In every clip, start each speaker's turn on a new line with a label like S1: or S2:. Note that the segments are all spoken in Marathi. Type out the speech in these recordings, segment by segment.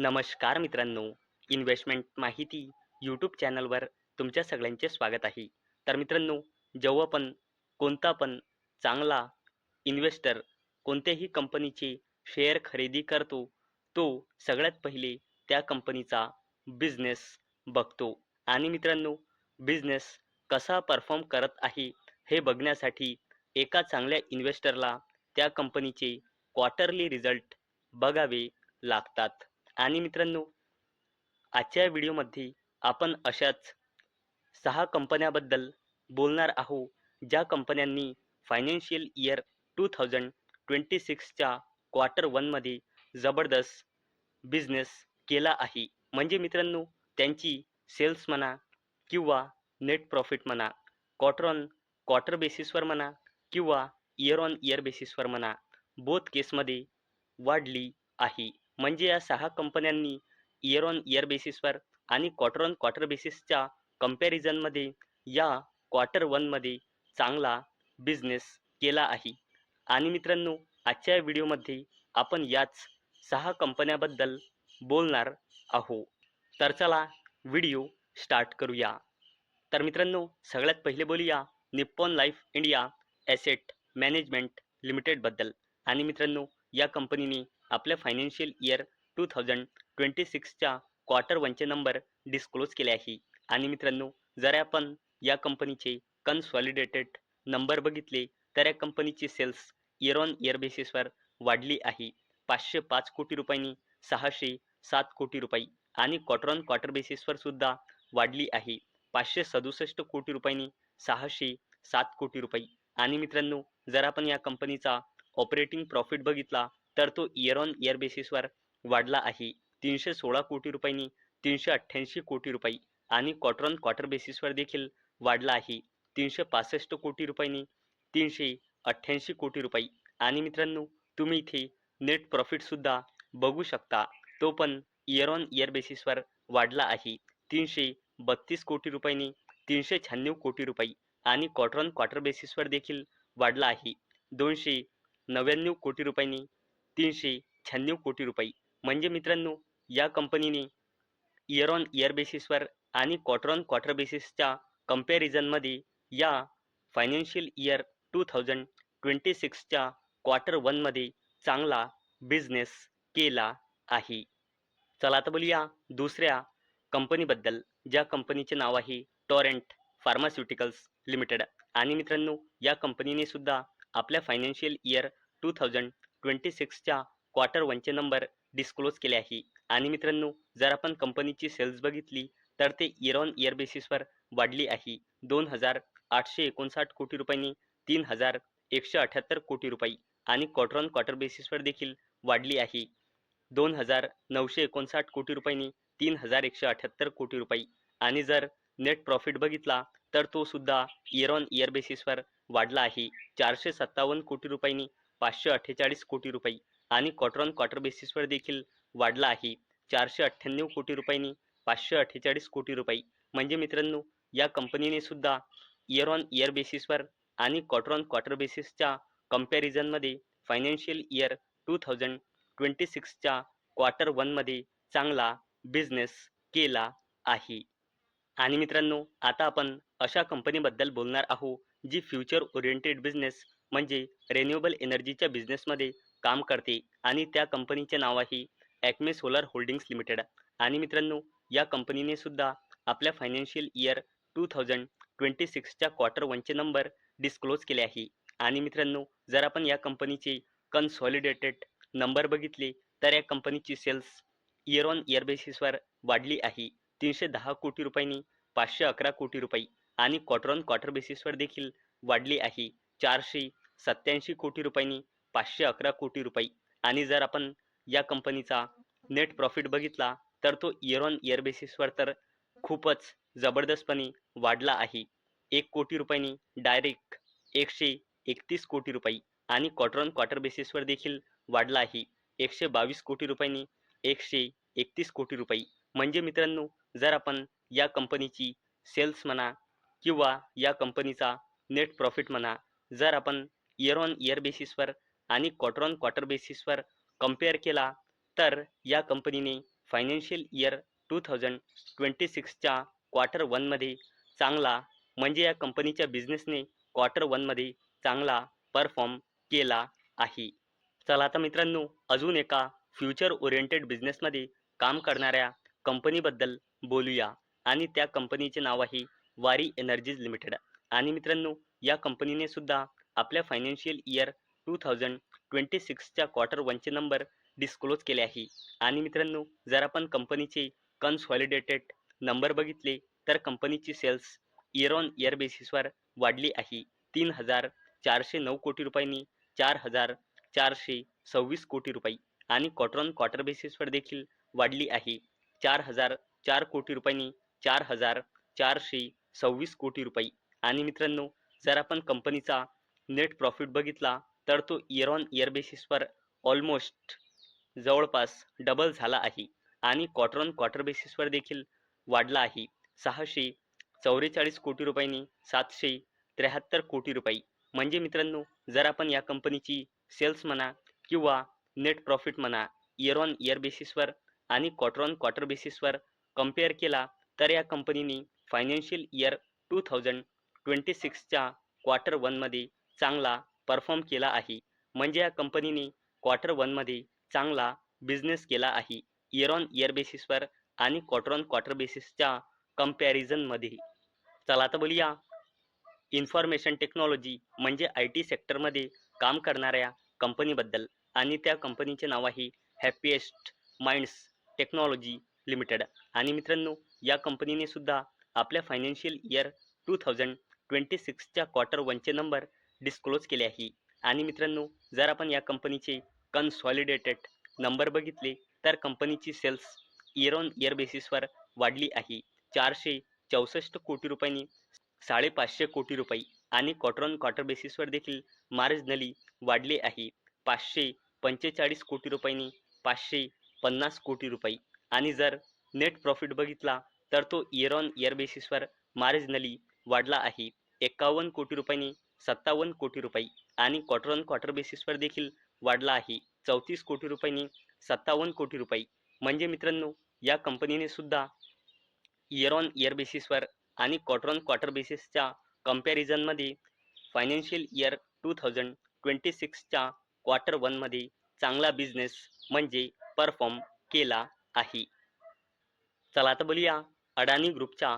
S1: नमस्कार मित्रांनो. इन्व्हेस्टमेंट माहिती यूट्यूब चॅनलवर तुमच्या सगळ्यांचे स्वागत आहे. तर मित्रांनो जेव्हा पण कोणता पण चांगला इन्व्हेस्टर कोणत्याही कंपनीचे शेअर खरेदी करतो तो सगळ्यात पहिले त्या कंपनीचा बिझनेस बघतो. आणि मित्रांनो बिझनेस कसा परफॉर्म करत आहे हे बघण्यासाठी एका चांगल्या इन्व्हेस्टरला त्या कंपनीचे क्वार्टरली रिझल्ट बघावे लागतात. आणि मित्रांनो आजच्या व्हिडिओमध्ये आपण अशाच सहा कंपन्याबद्दल बोलणार आहो ज्या कंपन्यांनी financial year two thousand twenty सिक्सच्या quarter वनमध्ये जबरदस्त बिझनेस केला आहे. म्हणजे मित्रांनो त्यांची सेल्स म्हणा किंवा नेट प्रॉफिट म्हणा क्वार्टर ऑन क्वार्टर बेसिसवर म्हणा किंवा इयर ऑन इयर बेसिसवर म्हणा बोथ केसमध्ये वाढली आहे. म्हणजे या सहा कंपन्यांनी इयर ऑन इयर बेसिसवर आणि क्वार्टर ऑन क्वार्टर बेसिसच्या कम्पॅरिझनमध्ये या क्वार्टर वनमध्ये चांगला बिझनेस केला आहे. आणि मित्रांनो आजच्या व्हिडिओमध्ये आपण याच सहा कंपन्याबद्दल बोलणार आहो तर चला व्हिडिओ स्टार्ट करूया. तर मित्रांनो सगळ्यात पहिले बोलूया Nippon life India asset management लिमिटेडबद्दल. आणि मित्रांनो या कंपनीने आपल्या financial year two thousand twenty सिक्सच्या quarter वनचे नंबर डिस्क्लोज केले आहे. आणि मित्रांनो जर आपण या कंपनीचे कन्सॉलिडेटेड नंबर बघितले तर या कंपनीची सेल्स इयर ऑन इयर बेसिसवर वाढली आहे. पाचशे पाच कोटी रुपयांनी सहाशे सात कोटी रुपये आणि क्वार्टर ऑन क्वार्टर बेसिसवर सुद्धा वाढली आहे. पाचशे सदुसष्ट कोटी रुपयांनी सहाशे सात कोटी रुपये. आणि मित्रांनो जर आपण या कंपनीचा ऑपरेटिंग प्रॉफिट बघितला तर तो इयर ऑन इयर बेसिसवर वाढला आहे. तीनशे सोळा कोटी रुपयांनी तीनशे अठ्ठ्याऐंशी कोटी रुपये आणि क्वार्टर ऑन क्वार्टर बेसिसवर देखील वाढला आहे. तीनशे पासष्ट कोटी रुपयांनी तीनशे अठ्ठ्याऐंशी कोटी रुपये. आणि मित्रांनो तुम्ही इथे नेट प्रॉफिटसुद्धा बघू शकता. तो पण इयर ऑन इयर बेसिसवर वाढला आहे. तीनशे बत्तीस कोटी रुपयांनी तीनशे शहाण्णव कोटी रुपये आणि क्वार्टर ऑन क्वार्टर बेसिसवर देखील वाढला आहे. दोनशे नव्याण्णव कोटी रुपयांनी तीनशे शहाण्णव कोटी रुपये. म्हणजे मित्रांनो या कंपनीने इयर ऑन इयर बेसिसवर आणि क्वार्टर ऑन क्वार्टर बेसिसच्या कम्पॅरिझनमध्ये या financial year two thousand twenty सिक्सच्या quarter वनमध्ये चांगला बिझनेस केला आहे. चला आता बोलूया दुसऱ्या कंपनीबद्दल ज्या कंपनीचे नाव आहे टॉरेंट फार्मास्युटिकल्स लिमिटेड आणि मित्रांनो या कंपनीने सुद्धा आपल्या financial year two thousand twenty सिक्सच्या quarter वनचे नंबर डिस्क्लोज केले आहे. आणि मित्रांनो जर आपण कंपनीची सेल्स बघितली तर ते इयर ऑन इयर बेसिसवर वाढली आहे. दोन हजार आठशे एकोणसाठ कोटी रुपयांनी तीन हजार एकशे अठ्याहत्तर कोटी रुपये आणि क्वार्टर ऑन क्वार्टर बेसिसवर देखील वाढली आहे. दोन हजार नऊशे एकोणसाठ कोटी रुपयांनी तीन हजार एकशे अठ्याहत्तर कोटी रुपये आणि जर नेट प्रॉफिट बघितला तर तो सुद्धा इयर ऑन इयर बेसिसवर वाढला आहे. चारशे सत्तावन्न कोटी रुपयांनी पाचशे अठ्ठेचाळीस कोटी रुपये आणि क्वार्टर ऑन क्वार्टर बेसिसवर देखील वाढला आहे. चारशे अठ्ठ्याण्णव कोटी रुपयांनी पाचशे अठ्ठेचाळीस कोटी रुपये. म्हणजे मित्रांनो या कंपनीने सुद्धा इयर ऑन इयर बेसिसवर आणि क्वार्टर ऑन क्वार्टर बेसिसच्या कम्पॅरिझनमध्ये financial year two thousand twenty सिक्सच्या quarter वनमध्ये चांगला बिझनेस केला आहे. आणि मित्रांनो आता आपण अशा कंपनीबद्दल बोलणार आहोत जी फ्युचर ओरिएंटेड बिझनेस म्हणजे रेन्युएबल एनर्जीच्या बिझनेसमध्ये काम करते आणि त्या कंपनीचे नाव आहे ॲक्मे सोलर होल्डिंग्स लिमिटेड आणि मित्रांनो या कंपनीने सुद्धा आपल्या financial year two thousand twenty सिक्सच्या quarter वनचे नंबर डिस्क्लोज केले आहे. आणि मित्रांनो जर आपण या कंपनीचे कन्सॉलिडेटेड नंबर बघितले तर या कंपनीची सेल्स इयर ऑन इयर बेसिसवर वाढली आहे. तीनशे दहा कोटी रुपयांनी पाचशे अकरा कोटी रुपये आणि क्वार्टर ऑन क्वार्टर बेसिसवर देखील वाढली आहे. चारशे सत्याऐंशी कोटी रुपयांनी पाचशे अकरा कोटी रुपये. आणि जर आपण या कंपनीचा नेट प्रॉफिट बघितला तर तो इयर ऑन इयर बेसिसवर तर खूपच जबरदस्तपणे वाढला आहे. एक कोटी रुपयांनी डायरेक्ट एकशे एकतीस कोटी रुपये आणि क्वार्टर ऑन क्वार्टर बेसिसवर देखील वाढला आहे. एकशे बावीस कोटी रुपयांनी एकशे एकतीस कोटी रुपये. म्हणजे मित्रांनो जर आपण या कंपनीची सेल्स म्हणा किंवा या कंपनीचा नेट प्रॉफिट म्हणा जर आपण इयर ऑन इयर बेसिसवर आणि क्वार्टर ऑन क्वार्टर बेसिसवर कंपेअर केला तर या कंपनीने financial year two thousand twenty सिक्सच्या quarter वनमध्ये चांगला म्हणजे या कंपनीच्या बिझनेसने क्वार्टर वनमध्ये चांगला परफॉर्म केला आहे. चला आता मित्रांनो अजून एका फ्युचर ओरिएंटेड बिझनेसमध्ये काम करणाऱ्या कंपनीबद्दल बोलूया. आणि त्या कंपनीचे नाव आहे वारी एनर्जीज लिमिटेड. आणि मित्रांनो या कंपनीने सुद्धा आपल्या financial year two thousand twenty सिक्सच्या quarter वनचे नंबर डिस्क्लोज केले आहे. आणि मित्रांनो जर आपण कंपनीचे कन्सॉलिडेटेड नंबर बघितले तर कंपनीची सेल्स इयर ऑन इयर बेसिसवर वाढली आहे. तीन हजार चारशे नऊ कोटी रुपयांनी चार हजार चारशे सव्वीस कोटी रुपये आणि क्वार्टर ऑन क्वार्टर बेसिसवर देखील वाढली आहे. चार हजार चार कोटी रुपयांनी चार हजार चारशे सव्वीस कोटी रुपये. आणि मित्रांनो जर आपण कंपनीचा नेट प्रॉफिट बघितला तर तो इयर ऑन इयर बेसिसवर ऑलमोस्ट जवळपास डबल झाला आहे आणि क्वार्टर ऑन क्वार्टर बेसिसवर देखील वाढला आहे. सहाशे चौवेचाळीस कोटी रुपयांनी सातशे त्र्याहत्तर कोटी रुपये. म्हणजे मित्रांनो जर आपण या कंपनीची सेल्स म्हणा किंवा नेट प्रॉफिट म्हणा इयर ऑन इयर बेसिसवर आणि क्वार्टर ऑन क्वार्टर बेसिसवर कंपेअर केला तर या कंपनीने financial year two thousand twenty सिक्सच्या quarter वनमध्ये चांगला परफॉर्म केला आहे. म्हणजे या कंपनीने क्वार्टर वनमध्ये चांगला बिझनेस केला आहे. इयर ऑन इयर बेसिसवर आणि क्वार्टर ऑन क्वार्टर बेसिसच्या कम्पॅरिझनमध्ये चला आता बोलूया. इन्फॉर्मेशन टेक्नॉलॉजी म्हणजे आय टी सेक्टरमध्ये काम करणाऱ्या कंपनीबद्दल आणि त्या कंपनीचे नाव आहे हॅपीएस्ट माइंड्स टेक्नॉलॉजी लिमिटेड आणि मित्रांनो या कंपनीने सुद्धा आपल्या financial year two thousand twenty सिक्सच्या quarter वनचे नंबर डिस्क्लोज केले आहे. आणि मित्रांनो जर आपण या कंपनीचे कन्सॉलिडेटेड नंबर बघितले तर कंपनीची सेल्स इयर ऑन इयर बेसिसवर वाढली आहे. चारशे चौसष्ट कोटी रुपयांनी साडेपाचशे कोटी रुपये आणि क्वार्टर ऑन क्वार्टर बेसिसवर देखील मार्जिनली वाढले आहे. पाचशे पंचेचाळीस कोटी रुपयांनी पाचशे पन्नास कोटी रुपये. आणि जर नेट प्रॉफिट बघितला तर तो इयर ऑन इयर बेसिसवर मार्जिनली वाढला आहे. एकावन्न कोटी रुपयांनी सत्तावन्न कोटी रुपये आणि क्वार्टर ऑन क्वार्टर बेसिसवर देखील वाढला आहे. चौतीस कोटी रुपयांनी सत्तावन्न कोटी रुपये. म्हणजे मित्रांनो या कंपनीने सुद्धा इयर ऑन इयर बेसिसवर आणि क्वार्टर ऑन क्वार्टर बेसिसच्या कम्पॅरिझनमध्ये financial year two thousand twenty सिक्सच्या quarter वनमध्ये चांगला बिझनेस म्हणजे परफॉर्म केला आहे. चला आता बोलूया अडानी ग्रुपच्या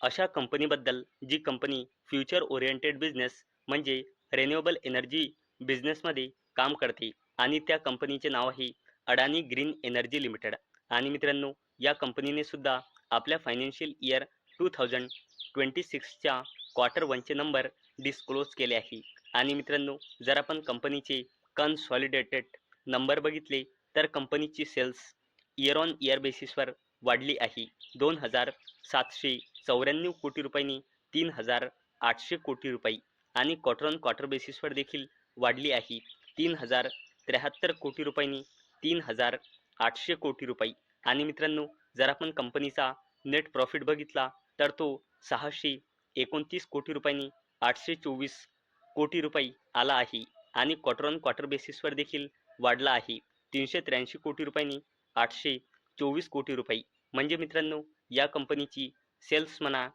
S1: अशा कंपनीबद्दल जी कंपनी फ्युचर ओरिएंटेड बिझनेस म्हणजे रेन्युएबल एनर्जी बिझनेसमध्ये काम करते. आणि त्या कंपनीचे नाव आहे अडानी ग्रीन एनर्जी लिमिटेड. आणि मित्रांनो या कंपनीने सुद्धा आपल्या financial year two thousand twenty सिक्सच्या quarter वनचे नंबर डिस्क्लोज केले आहे. आणि मित्रांनो जर आपण कंपनीचे कन्सॉलिडेटेड नंबर बघितले तर कंपनीची सेल्स इयर ऑन इयर बेसिसवर वाढली आहे. दोन हजार सातशे चौऱ्याण्णव कोटी रुपयांनी तीन हजार आठशे कोटी रुपये आणि क्वार्टर ऑन क्वार्टर बेसिसवर देखील वाढली आहे. तीन हजार त्र्याहत्तर कोटी रुपयांनी तीन हजार आठशे कोटी रुपये. आणि मित्रांनो जर आपण कंपनीचा नेट प्रॉफिट बघितला तर तो सहाशे एकोणतीस कोटी रुपयांनी आठशे चोवीस कोटी रुपये आला आहे. आणि क्वार्टर ऑन क्वार्टर बेसिसवर देखील वाढला आहे. तीनशे त्र्याऐंशी कोटी रुपयांनी आठशे चोवीस कोटी रुपये. म्हणजे मित्रांनो या कंपनीची सेल्स म्हणा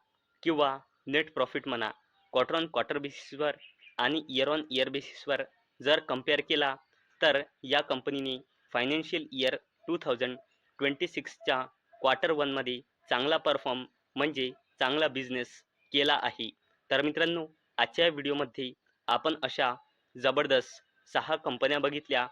S1: किंवा नेट प्रॉफिट म्हणा क्वार्टर ऑन क्वार्टर बेसिसवर आणि इयर ऑन इयर बेसिसवर जर कंपेअर केला तर या कंपनीने financial year two thousand twenty सिक्सच्या quarter वनमध्ये चांगला परफॉर्म म्हणजे चांगला बिझनेस केला आहे. तर मित्रांनो आजच्या व्हिडिओमध्ये आपण अशा जबरदस्त सहा कंपन्या बघितल्या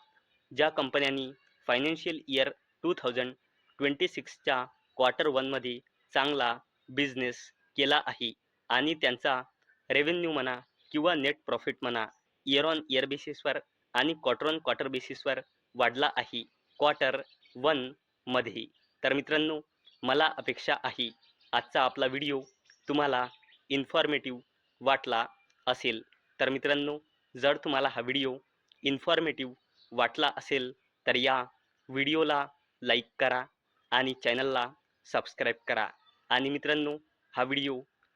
S1: ज्या कंपन्यांनी financial year two thousand twenty सिक्सच्या quarter वनमध्ये चांगला बिझनेस केला आहे. आणि त्यांचा रेव्हेन्यू म्हणा किंवा नेट प्रॉफिट म्हणा इयर ऑन इयर बेसिसवर आणि क्वार्टर ऑन क्वार्टर बेसिसवर वाढला आहे. क्वार्टर वनमध्ये तर मित्रांनो मला अपेक्षा आहे आजचा आपला व्हिडिओ तुम्हाला इन्फॉर्मेटिव्ह वाटला असेल. तर मित्रांनो जर तुम्हाला हा व्हिडिओ इन्फॉर्मेटिव्ह वाटला असेल तर या व्हिडिओला लाईक करा आणि चॅनलला सबस्क्राईब करा. आणि मित्रांनो हा व्हिडिओ